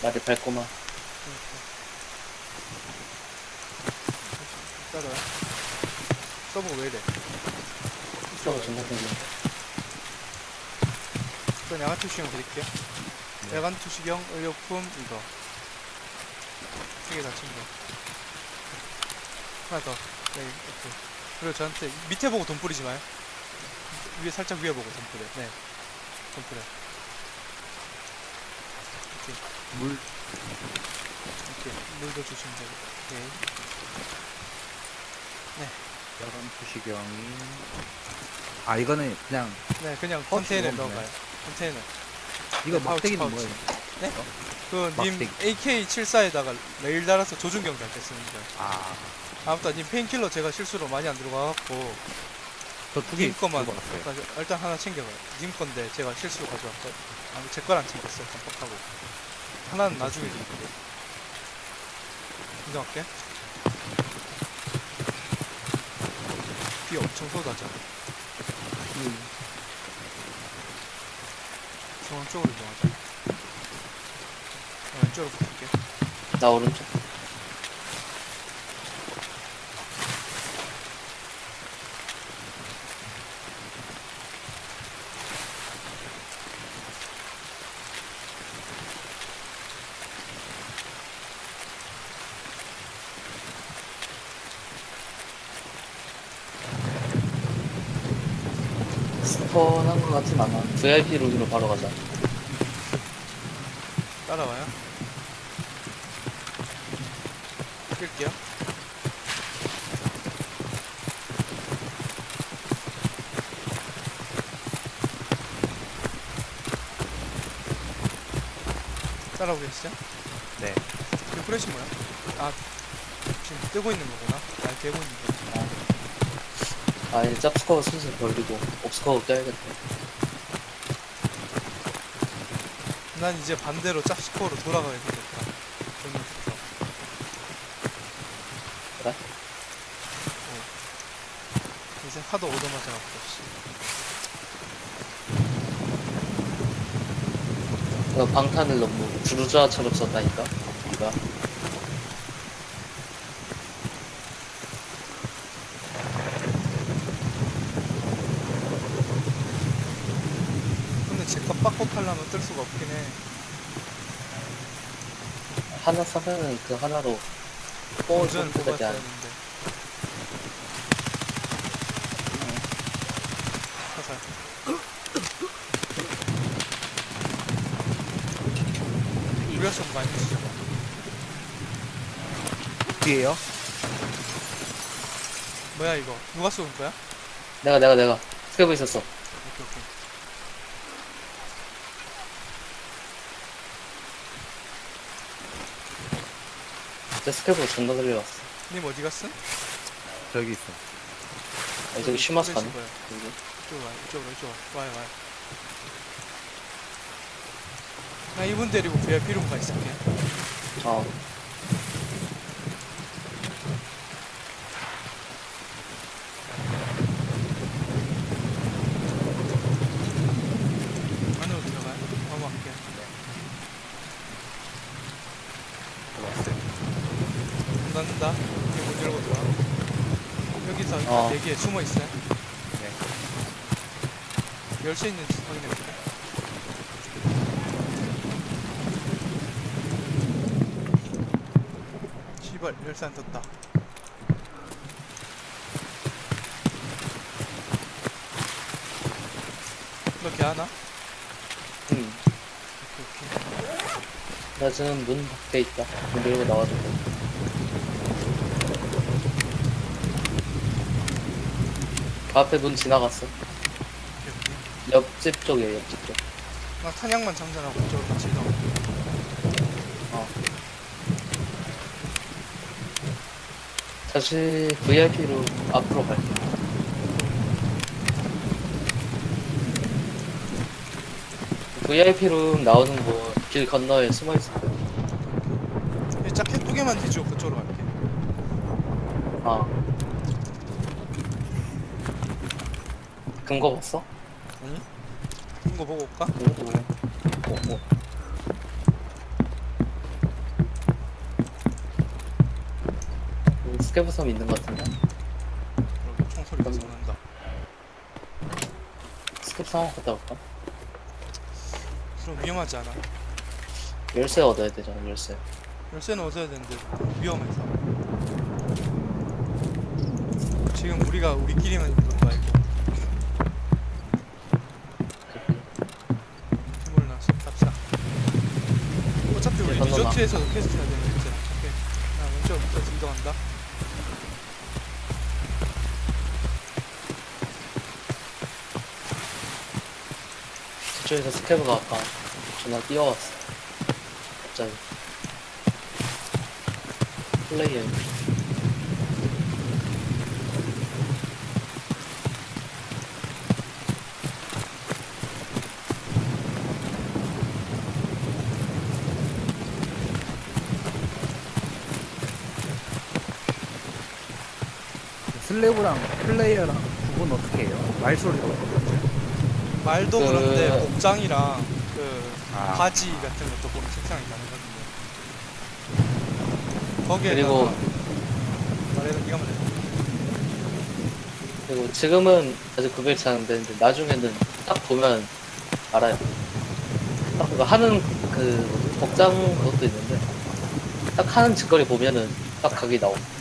다들 밟고만. 따라와. 서버 왜 이래? 서버 존나 생긴. 일단 야간 투시경 드릴게요. 야간 투시경, 의료품 이거. 세개 다 챙겨. 하나 더. 네, 오케이. 그리고 저한테 밑에 보고 돈 뿌리지 마요. 위에 살짝 위에 보고 돈 뿌려. 네. 돈 뿌려. 물 이렇게 물도 주시면 되고. 오케이. 야간 투시경이 아 이거는 그냥 네, 그냥 어, 컨테이너에 그거네. 넣어가요. 컨테이너. 이거 네, 막대기는 파우치, 뭐예요? 그님 막대기. AK74에다가 레일 달아서 조준경 잘때 쓰는 거예요. 아, 아무튼 님 페인킬러 제가 실수로 많이 안 들어가갖고 저 두개님 왔어요. 일단, 하나 챙겨가요. 님 건데 제가 실수로 가져왔고 아니 제 거랑 챙겼어요. 깜빡하고 하나는 나중에 드릴게요. 인정할게. 비 엄청 쏟아져. 음. 중앙 쪽으로 이동하자. 어, 왼쪽으로 붙을게. 나 오른쪽. 스폰한 것 같진 않아. VIP 로드로 바로 가자. 따라와요. 끌게요. 따라오겠어요? 네. 그 프레시 뭐야? 아 지금 뜨고 있는 거구나. 아 되고 있는 거. 아, 이제 짭스코어 슬슬 벌리고, 옵스코어 껴야겠다. 난 이제 반대로 짭스코어로 돌아가야 되겠다. 너무 좋다. 그래? 어. 이제 하도 오자마자 없이. 너 방탄을 너무 부르주아처럼 썼다니까? 근데 제거 뜰 수가 없긴 해. 하나 사면은 그 하나로 뽑고 가지 뽑았어야 않아. 했는데. 화살. 우리가 좀 많이 치죠. 뒤에요? 뭐야 이거? 누가 쏘는 거야? 내가, 내가, 내가. 스케브 있었어. 오케이 오케이. 진짜 스케브 존나 들려왔어. 님 어디 갔어? 저기 있어. 아, 저기 쉬마스 가네. 거야. 여기. 이쪽으로 와, 이쪽으로, 이쪽으로. 와요, 와요. 나 이분 데리고 VIP 룸 가 있을게. 어. 안으로 들어가요. 어머, 할게. 들어왔어요. 문 닫는다. 이거 문 열고 들어와. 여기서 어. 대기에 숨어 있어요. 네. 열쇠 있는지 확인해 볼게. 시발 열쇠 안 떴다. 이렇게 하나? 응. 오케이 오케이. 나 지금 문 밖에 있다. 문 열고 나와도 돼. 앞에 문 지나갔어. 옆집 쪽이에요, 옆집 쪽. 나 탄약만 장전하고 같이 이동. 어. 다시 VIP로 앞으로 갈게. VIP로 나오는 곳 길 건너에 숨어 있을 거야. 이 자켓 두 개만 뒤지고 그쪽으로 갈게. 아. 근거 봤어? 아니 큰거 보고 올까? 오, 오, 오. 여기 스케브섬 있는 것 같은데? 여기 총소리 계속 난다 스케브섬 한번 갔다 올까? 그럼 위험하지 않아 열쇠 얻어야 되잖아, 열쇠. 열쇠는 얻어야 되는데 위험해서 지금 우리가 우리끼리만 있는 리조트에서 퀘스트 해야 되는 거지. 오케이. 나 왼쪽부터 이동한다. 저쪽에서 스케브가 아까 전화 뛰어왔어. 갑자기. 플레이어. 슬래브랑 플레이어랑 구분 어떻게 해요? 말소리로. 말도 그- 그... 런데 복장이랑 그 아. 바지 같은 것도 보면 색상이 다르거든요. 거기에 그리고- 말해도 네가 말해. 그리고 지금은 아직 구별이 잘안 되는데 나중에는 딱 보면 알아요. 딱 그거 하는 그 뭐지? 복장 그것도 있는데 딱 하는 짓거리 보면은 딱 각이 나오. 그러니까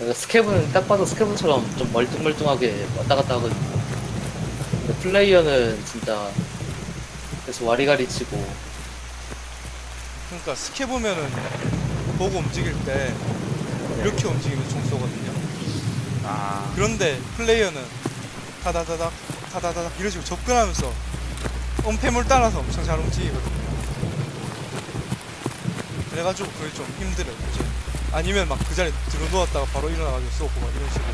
스케브는 딱 봐도 스케브처럼 좀 멀뚱멀뚱하게 왔다 갔다 하거든요. 근데 플레이어는 진짜 계속 와리가리 치고 그러니까 스케 보면은 보고 움직일 때 이렇게 움직이면서 총 쏘거든요. 아. 그런데 플레이어는 타다다닥 타다다닥 이런 식으로 접근하면서 엄폐물 따라서 엄청 잘 움직이거든요. 그래가지고 그게 좀 힘들어요. 이제. 아니면 막 그 자리에 들어 누웠다가 바로 일어나가지고 쏘고 막 이런 식으로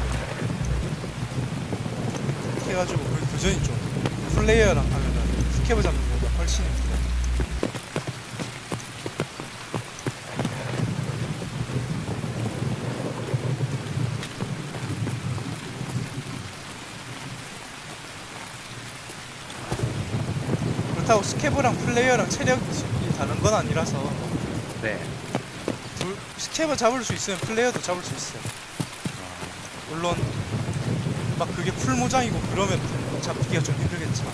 해가지고 그 교전이 좀 플레이어랑 하면은 스케브 잡는 것보다 훨씬. 그렇다고 스케브랑 플레이어랑 체력이 다른 건 아니라서 네. 둘, 스케브 잡을 수 있으면 플레이어도 잡을 수 있어요. 물론 막 그게 풀 모장이고 그러면 잡기가 좀 힘들겠지만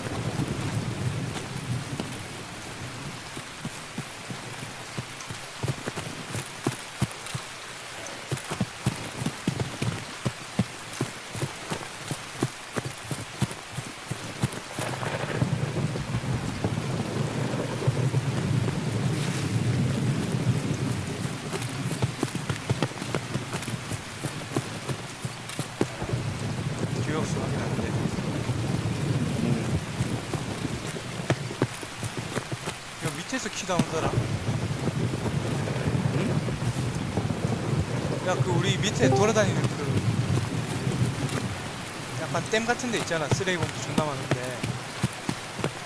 교육수 확인하는데 음, 이거 밑에서 키 나오더라. 야 그 우리 밑에 돌아다니는 그 약간 댐 같은 데 있잖아 쓰레기 봉투 존나 많은데.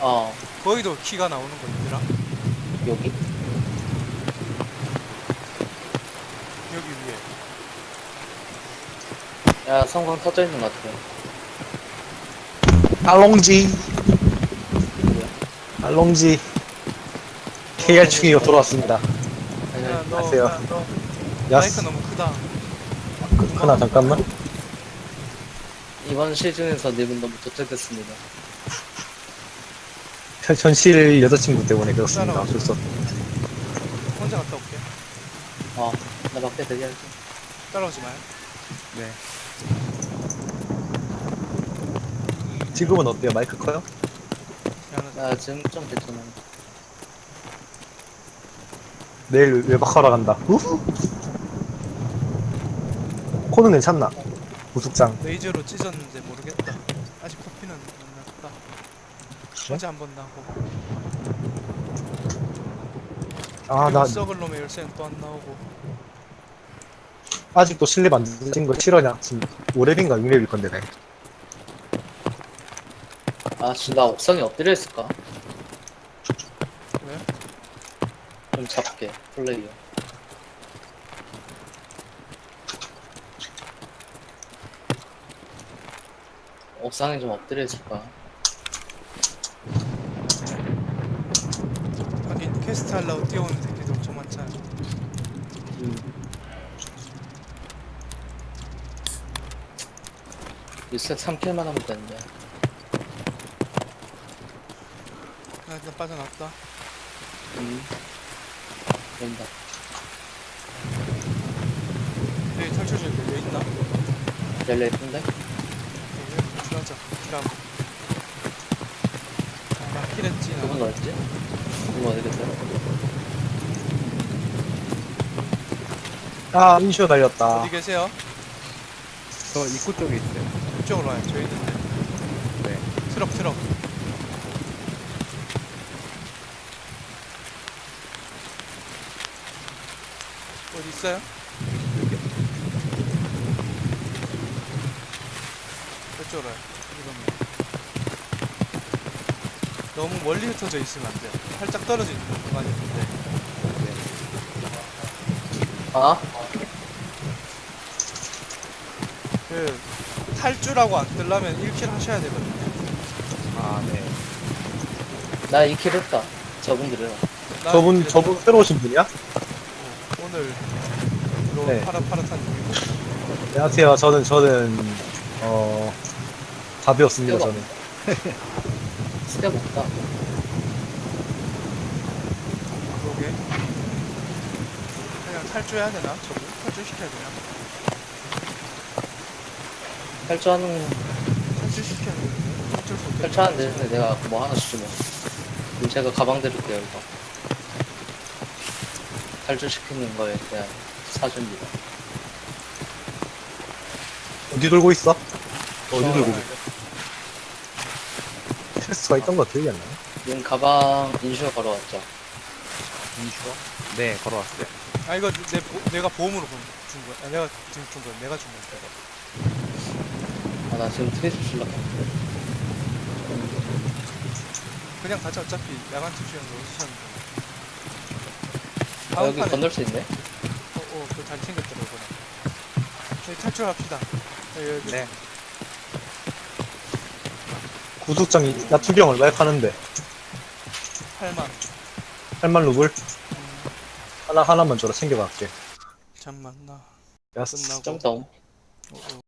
어. 거기도 키가 나오는 거 있더라? 여기? 여기 위에. 야 성광 터져 있는 것 같아. 알롱지? 알롱지 KR 충이가 돌아왔습니다 야, 너, 안녕하세요. 야, 너야 마이크 너무 크다 그, 크나 잠깐만 이번 시즌에서 님은 너무 도태됐습니다. 현- 현실 여자친구 때문에 그렇습니다 어쩔 수 없- 혼자 갔다 올게 어, 나 밖에 대기할게. 따라오지 마요 네. 지금은 어때요 마이크 커요? 미안하다 나 지금 좀 괜찮아. 내일 외박하러 간다 우후 코는 괜찮나? 우숙장 레이저로 찢었는지 모르겠다 아직 코피는 안 났다 그래? 어제 한번 나고 아나 그리고 썩을 놈의 열쇠는 또 안 나오고 아직도 안 되는 거 싫어냐 지금 5렙인가 6렙일 건데 네. 아, 진짜 나 옥상에 엎드려 있을까? 좀 잡게 플레이어. 옥상에 좀 엎드려 있을까 하긴 퀘스트 하려고 뛰어오는 새끼들 엄청 많잖아. 음. 리셋 3킬만 하면 되는데. 아, 나 빠져나왔다. 음. 된다. 여기 탈출줄 열려 있나? 열려 있던데? 여기 탈출하자. 킬하고. 아, 나 킬했지. 나. 그분 어딨지? 그분 어디 계세요? 아, 인슈어 달렸다. 어디 계세요? 저 입구 쪽에 있어요. 이쪽으로 와요. 저희 있는데. 네. 트럭 트럭. 있어요? 이쪽으로 와요. 이거면. 너무 멀리 흩어져 있으면 안 돼요. 살짝 떨어져 있는 공간이 있는데. 아? 그 탈주라고 안 뜨려면 1킬 하셔야 되거든요. 아, 네. 나 2킬 했다. 저분들은. 나 저분, 이제 저분 새로 오신 분이야? 오늘 들어온 네. 파릇파릇한 분이고 안녕하세요. 저는, 저는, 어, 답이 없습니다, 저는. 스텝 없다. 그러게 그냥 탈주해야 되나? 저거 탈주시켜야 되나? 탈주하는, 탈주시켜야 되는데 어쩔 수 없겠네 탈주하는데 근데 내가 뭐 하나 주면. 그럼 제가 가방 드릴게요, 이거. 탈주시키는 거에 대한 사줍니다. 어디 들고 있어? 어디 어, 들고 있어? 테스트가 있던 거 기억이 안 나네. 님 가방 인슈어 걸어왔죠? 인슈어? 네, 걸어왔어요. 아 이거 내, 보, 내가 보험으로 본- 준 거야 아, 내가 지금 준 거야 내가 준 거야 아, 나 지금 트레이스 줄라고. 그냥 가자 어차피 야간 투시는 로스션 아, 다음 여기 판에 건널 수 있네? 잘 챙겼더라 이번에 저희 탈출합시다 여기, 여기. 네. 구독장이, 나 투경 얼마에 파는데? 8만 8만 루블? 음, 하나, 하나만 줘라 챙겨갈게. 잠만 나 야, 끝나고 좀 더. 어, 어.